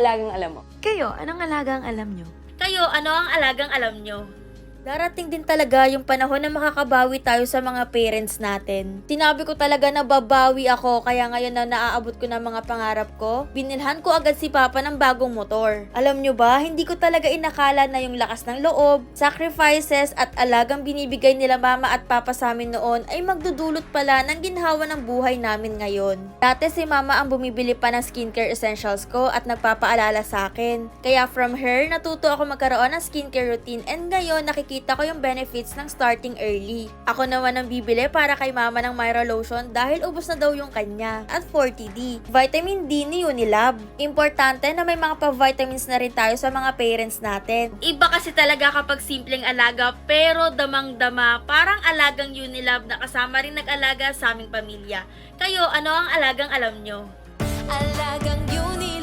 alagang alam mo? Kayo, anong alagang alam nyo? Kayo, ano ang alagang alam nyo? Darating din talaga yung panahon na makakabawi tayo sa mga parents natin. Tinabi ko talaga na babawi ako kaya ngayon na naaabot ko na mga pangarap ko, binilhan ko agad si Papa ng bagong motor. Alam nyo ba, hindi ko talaga inakala na yung lakas ng loob, sacrifices at alagang binibigay nila Mama at Papa sa amin noon ay magdudulot pala ng ginhawa ng buhay namin ngayon. Dati si Mama ang bumibili pa ng skincare essentials ko at nagpapaalala sa akin. Kaya from her, natuto ako magkaroon ng skincare routine and ngayon nakikita ko yung benefits ng starting early. Ako naman ang bibili para kay mama ng Myra Lotion dahil ubos na daw yung kanya. At 40D, vitamin D ni Unilab. Importante na may mga pa-vitamins na rin tayo sa mga parents natin. Iba kasi talaga kapag simpleng alaga pero damang-dama parang alagang Unilab na kasama rin nag-alaga sa aming pamilya. Kayo, ano ang alagang alam nyo? Alagang Uni